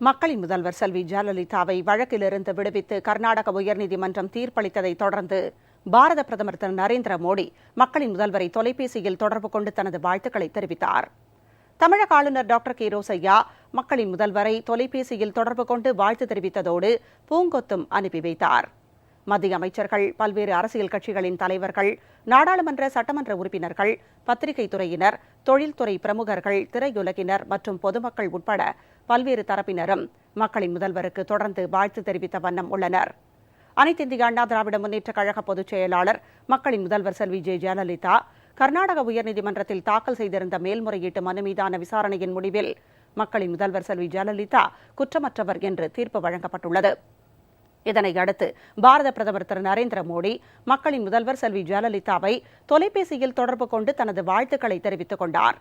மக்களின் முதல்வர் செல்வி ஜெயலலிதாவை வழக்கிலிருந்து விடுவித்து கர்நாடக உயர்நீதிமன்றம் தீர்ப்பளித்ததை தொடர்ந்து பாரத பிரதமர் திரு நரேந்திர மோடி மக்களின் முதல்வரை தொலைபேசியில் தொடர்பு கொண்டு தனது வாழ்த்துக்களை தெரிவித்தார். தமிழக ஆளுநர் டாக்டர் கே ரோசையா மக்களின் முதல்வரை தொலைபேசியில் தொடர்பு கொண்டு வாழ்த்து தெரிவித்ததோடு பூங்கொத்தும் அனுப்பி வைத்தார். மத்திய அமைச்சர்கள் பல்வேறு அரசியல் கட்சிகளின் தலைவர்கள் நாடாளுமன்ற சட்டமன்ற உறுப்பினர்கள் பத்திரிகை துறையினர் தொழில்துறை பிரமுகர்கள் திரையுலகினர் மற்றும் பொதுமக்கள் உட்பட பல்வேறு தரப்பினரும் மக்களின் முதல்வருக்கு தொடர்ந்து வாழ்த்து தெரிவித்த வண்ணம் உள்ளனர். அனைத்து இந்திய அண்ணா திராவிட முன்னேற்ற கழக பொதுச் செயலாளர் மக்களின் முதல்வர் செல்வி ஜே ஜெயலலிதா கர்நாடக உயர்நீதிமன்றத்தில் தாக்கல் செய்திருந்த மேல்முறையீட்டு மனு மீதான விசாரணையின் முடிவில் மக்களின் முதல்வர் செல்வி ஜெயலலிதா குற்றமற்றவர் என்று தீர்ப்பு வழங்கப்பட்டுள்ளது. இதனை அடுத்து பாரத பிரதமர் திரு நரேந்திர மோடி மக்களின் முதல்வர் செல்வி ஜெயலலிதாவை தொலைபேசியில் தொடர்பு கொண்டு தனது வாழ்த்துக்களை தெரிவித்துக் கொண்டார்.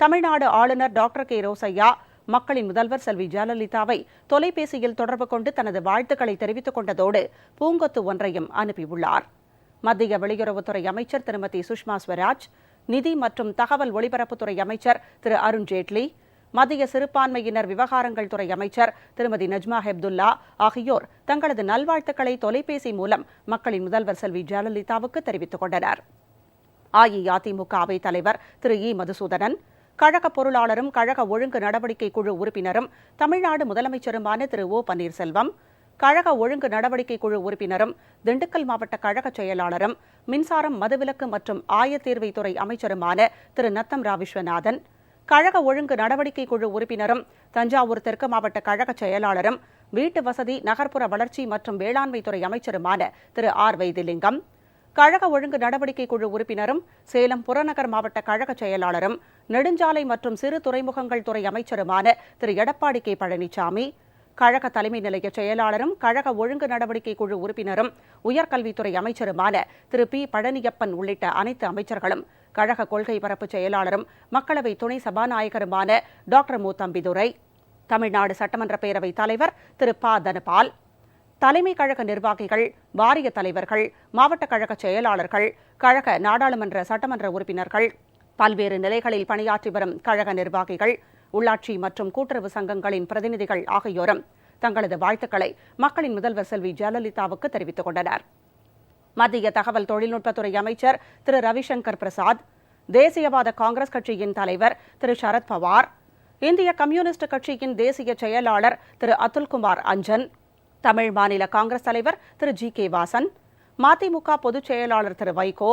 தமிழ்நாடு ஆளுநர் டாக்டர் கே ரோசையா மக்களின் முதல்வர் செல்வி ஜெயலலிதாவை தொலைபேசியில் தொடர்பு கொண்டு தனது வாழ்த்துக்களை தெரிவித்துக் கொண்டதோடு பூங்கொத்து ஒன்றையும் அனுப்பியுள்ளார். மத்திய வெளியுறவுத்துறை அமைச்சர் திருமதி சுஷ்மா ஸ்வராஜ் நிதி மற்றும் தகவல் ஒலிபரப்புத்துறை அமைச்சர் திரு அருண் ஜேட்லி மத்திய சிறுபான்மையினர் விவகாரங்கள் துறை அமைச்சர் திருமதி நஜ்மா ஹெப்துல்லா ஆகியோர் தங்களது நல்வாழ்த்துக்களை தொலைபேசி மூலம் மக்களின் முதல்வர் செல்வி ஜெயலலிதாவுக்கு தெரிவித்துக் கொண்டனர். அஇஅதிமுக அவைத் தலைவர் திரு இ. மதுசூதனன் கழக பொருளாளரும் கழக ஒழுங்கு நடவடிக்கை குழு உறுப்பினரும் தமிழ்நாடு முதலமைச்சருமான திரு. ஓ. பன்னீர்செல்வம் கழக ஒழுங்கு நடவடிக்கை குழு உறுப்பினரும் திண்டுக்கல் மாவட்ட கழக செயலாளரும் மின்சாரம் மதுவிலக்கு மற்றும் ஆயத்தீர்வைத்துறை அமைச்சருமான திரு. நத்தம் ரா விஸ்வநாதன் கழக ஒழுங்கு நடவடிக்கை குழு உறுப்பினரும் தஞ்சாவூர் தெற்கு மாவட்ட கழக செயலாளரும் வீட்டு வசதி நகர்ப்புற வளர்ச்சி மற்றும் வேளாண்மைத்துறை அமைச்சருமான திரு. ஆர். வைத்திலிங்கம் கழக ஒழுங்கு நடவடிக்கை குழு உறுப்பினரும் சேலம் புறநகர் மாவட்ட கழக செயலாளரும் நெடுஞ்சாலை மற்றும் சிறு துறைமுகங்கள் துறை அமைச்சருமான திரு. எடப்பாடி கே. பழனிசாமி கழக தலைமை நிலைய செயலாளரும் கழக ஒழுங்கு நடவடிக்கை குழு உறுப்பினரும் உயர்கல்வித்துறை அமைச்சருமான திரு. பி. பழனியப்பன் உள்ளிட்ட அனைத்து அமைச்சர்களும் கழக கொள்கை பரப்பு செயலாளரும் மக்களவை துணை சபாநாயகருமான டாக்டர் மு. தம்பிதுரை தமிழ்நாடு சட்டமன்ற பேரவைத் தலைவர் திரு. ப. தனபால் தலைமை கழக நிர்வாகிகள் வாரிய தலைவர்கள் மாவட்ட கழக செயலாளர்கள் கழக நாடாளுமன்ற சட்டமன்ற உறுப்பினர்கள் பல்வேறு நிலைகளில் பணியாற்றி வரும் கழக நிர்வாகிகள் உள்ளாட்சி மற்றும் கூட்டுறவு சங்கங்களின் பிரதிநிதிகள் ஆகியோரும் தங்களது வாழ்த்துக்களை மக்களின் முதல்வர் செல்வி ஜெயலலிதாவுக்கு தெரிவித்துக் கொண்டனர். மத்திய தகவல் தொழில்நுட்பத்துறை அமைச்சர் திரு. ரவிசங்கர் பிரசாத் தேசியவாத காங்கிரஸ் கட்சியின் தலைவர் திரு. சரத் பவார் இந்திய கம்யூனிஸ்ட் கட்சியின் தேசிய செயலாளர் திரு. அதுல்குமார் அஞ்சன் தமிழ் மாநில காங்கிரஸ் தலைவர் திரு ஜி கே வாசன் மதிமுக பொதுச் செயலாளர் திரு வைகோ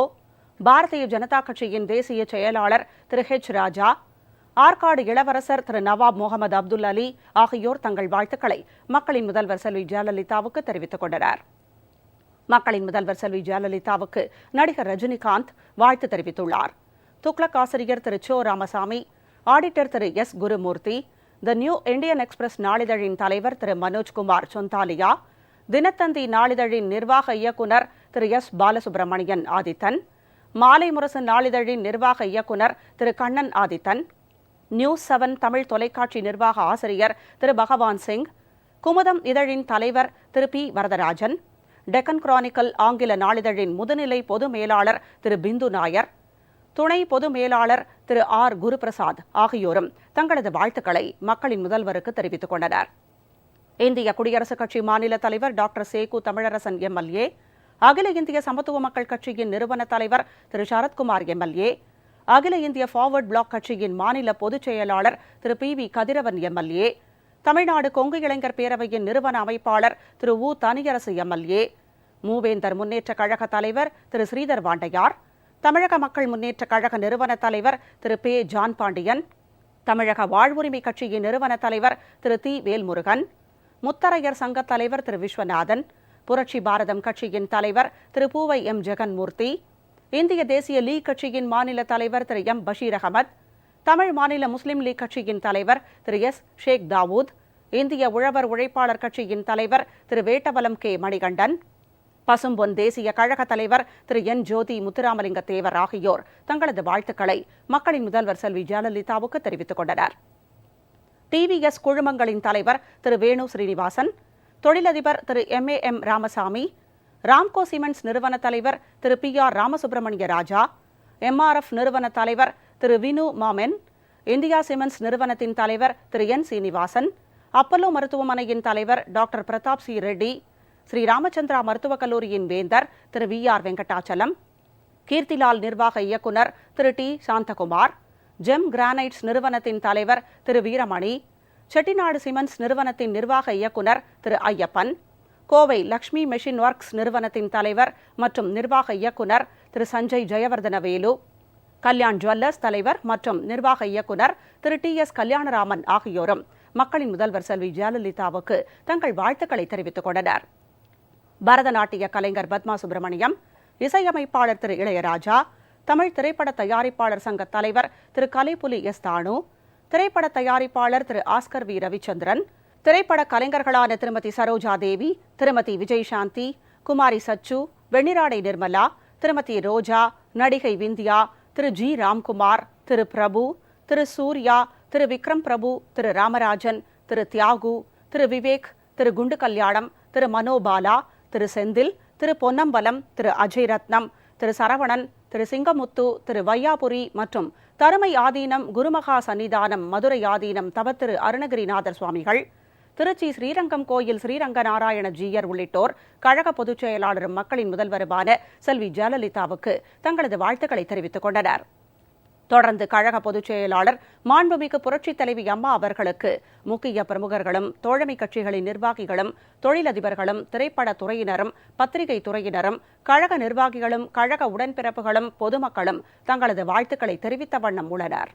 பாரதிய ஜனதா கட்சியின் தேசிய செயலாளர் திரு ஹெச் ராஜா ஆற்காடு இளவரசர் திரு நவாப் முகமது அப்துல் அலி ஆகியோர் தங்கள் வாழ்த்துக்களை மக்களின் முதல்வர் செல்வி ஜெயலலிதாவுக்கு தெரிவித்துக் கொண்டனர். மக்களின் முதல்வர் செல்வி ஜெயலலிதாவுக்கு நடிகர் ரஜினிகாந்த் வாழ்த்து தெரிவித்துள்ளார். துக்ளக் ஆசிரியர் திரு Cho Ramasamy auditor Thiru S Gurumurthy the new Indian express நாளிதழின் தலைவர் திரு மனோஜ்குமார் சொந்தாலியா தினத்தந்தி நாளிதழின் நிர்வாக இயக்குனர் திரு எஸ். பாலசுப்ரமணியன் ஆதித்தன் மாலை முரசு நாளிதழின் நிர்வாக இயக்குனர் திரு கண்ணன் ஆதித்தன் நியூஸ் செவன் தமிழ் தொலைக்காட்சி நிர்வாக ஆசிரியர் திரு பகவான் சிங் குமுதம் இதழின் தலைவர் திரு பி. வரதராஜன் டெக்கன் கிரானிக்கல் ஆங்கில நாளிதழின் முதுநிலை பொது மேலாளர் திரு பிந்து நாயர் துணை பொது மேலாளர் திரு ஆர். குருபிரசாத் ஆகியோரும் தங்களது வாழ்த்துக்களை மக்களின் முதல்வருக்கு தெரிவித்துக் கொண்டனர். இந்திய குடியரசுக் கட்சி மாநில தலைவர் டாக்டர் சேகு தமிழரசன் எம்எல்ஏ அகில இந்திய சமத்துவ மக்கள் கட்சியின் நிறுவன தலைவர் திரு. சரத்குமார் எம்எல்ஏ அகில இந்திய ஃபார்வர்ட் பிளாக் கட்சியின் மாநில பொதுச் செயலாளர் திரு. P. V. Kathiravan MLA Tamil Nadu Kongu இளைஞர் பேரவையின் நிறுவன அமைப்பாளர் திரு. உ. தனியரசு எம்எல்ஏ மூவேந்தர் முன்னேற்ற கழக தலைவர் திரு. ஸ்ரீதர் வாண்டையார் தமிழக மக்கள் முன்னேற்ற கழக நிறுவன தலைவர் திரு. பே. ஜான் பாண்டியன் தமிழக வாழ்வுரிமை கட்சியின் நிறுவன தலைவர் திரு. தி. வேல்முருகன் முத்தரையர் சங்க தலைவர் திரு. விஸ்வநாதன் புரட்சி பாரதம் கட்சியின் தலைவர் திரு. பூவை எம். ஜெகன்மூர்த்தி இந்திய தேசிய லீக் கட்சியின் மாநில தலைவர் திரு. எம். பஷீர் அகமத் தமிழ் மாநில முஸ்லிம் லீக் கட்சியின் தலைவர் திரு. எஸ். ஷேக் தாவூத் இந்திய உழவர் உழைப்பாளர் கட்சியின் தலைவர் திரு. வேட்டவலம் கே. மணிகண்டன் பசும்பொன் தேசிய கழக தலைவர் திரு என் ஜோதி முத்துராமலிங்க தேவர் ஆகியோர் தங்களது வாழ்த்துக்களை மக்களின் முதல்வர் செல்வி ஜெயலலிதாவுக்கு தெரிவித்துக் கொண்டனர். டிவிஎஸ் குழுமங்களின் தலைவர் திரு வேணு ஸ்ரீனிவாசன் தொழிலதிபர் திரு M A M Ramasamy Ramco cements நிறுவன தலைவர் திரு P R Ramasubramaniya Raja MRF நிறுவன தலைவர் திரு வினு மாமென் இந்தியா சிமெண்ட்ஸ் நிறுவனத்தின் தலைவர் திரு என் சீனிவாசன் அப்பல்லோ மருத்துவமனையின் தலைவர் டாக்டர் பிரதாப் சி ரெட்டி ஸ்ரீ ராமச்சந்திரா மருத்துவக் கல்லூரியின் வேந்தர் திரு வி ஆர் வெங்கடாச்சலம் கீர்த்திலால் நிர்வாக இயக்குனர் திரு டி சாந்தகுமார் ஜெம் கிரானைட்ஸ் நிறுவனத்தின் தலைவர் திரு வீரமணி செட்டிநாடு சிமெண்ட்ஸ் நிறுவனத்தின் நிர்வாக இயக்குனர் திரு ஐயப்பன் கோவை லக்ஷ்மி மெஷின் ஒர்க்ஸ் நிறுவனத்தின் தலைவர் மற்றும் நிர்வாக இயக்குனர் திரு சஞ்சய் ஜெயவர்தனவேலு கல்யாண் ஜுவல்லர்ஸ் தலைவர் மற்றும் நிர்வாக இயக்குனர் திரு டி எஸ் கல்யாணராமன் ஆகியோரும் மக்களின் முதல்வர் செல்வி ஜெயலலிதாவுக்கு தங்கள் வாழ்த்துக்களை தெரிவித்துக் கொண்டனர். பரதநாட்டிய கலைஞர் பத்மா சுப்பிரமணியம் இசையமைப்பாளர் திரு இளையராஜா தமிழ் திரைப்பட தயாரிப்பாளர் சங்க தலைவர் திரு கலைப்புலி எஸ் தானு திரைப்பட தயாரிப்பாளர் திரு ஆஸ்கர் வி ரவிச்சந்திரன் திரைப்பட கலைஞர்களான திருமதி சரோஜா தேவி திருமதி விஜயசாந்தி குமாரி சச்சு வெண்ணிராடை நிர்மலா திருமதி ரோஜா நடிகை விந்தியா திரு ஜி ராம்குமார் திரு பிரபு திரு சூர்யா திரு விக்ரம் பிரபு திரு ராமராஜன் திரு தியாகு திரு விவேக் திரு குண்டு கல்யாணம் திரு மனோபாலா திரு செந்தில் திரு பொன்னம்பலம் திரு அஜய் ரத்னம் திரு சரவணன் திரு சிங்கமுத்து திரு வையாபுரி மற்றும் தருமை ஆதீனம் குருமகா சன்னிதானம் மதுரை ஆதீனம் தவத்திரு திரு அருணகிரிநாதர் சுவாமிகள் திருச்சி ஸ்ரீரங்கம் கோயில் ஸ்ரீரங்க நாராயண ஜீயர் உள்ளிட்டோர் கழக பொதுச் செயலாளரும் மக்களின் முதல்வருமான செல்வி ஜெயலலிதாவுக்கு தங்களது வாழ்த்துக்களை தெரிவித்துக் கொண்டனர். தொடர்ந்து கழக பொதுச் செயலாளர் மாண்புமிகு புரட்சித் தலைவி அம்மா அவர்களுக்கு முக்கிய பிரமுகர்களும் தோழமை கட்சிகளின் நிர்வாகிகளும் தொழிலதிபர்களும் திரைப்பட துறையினரும் பத்திரிகை துறையினரும் கழக நிர்வாகிகளும் கழக உடன்பிறப்புகளும் பொதுமக்களும் தங்களது வாழ்த்துக்களை தெரிவித்த வண்ணம் உள்ளனர்.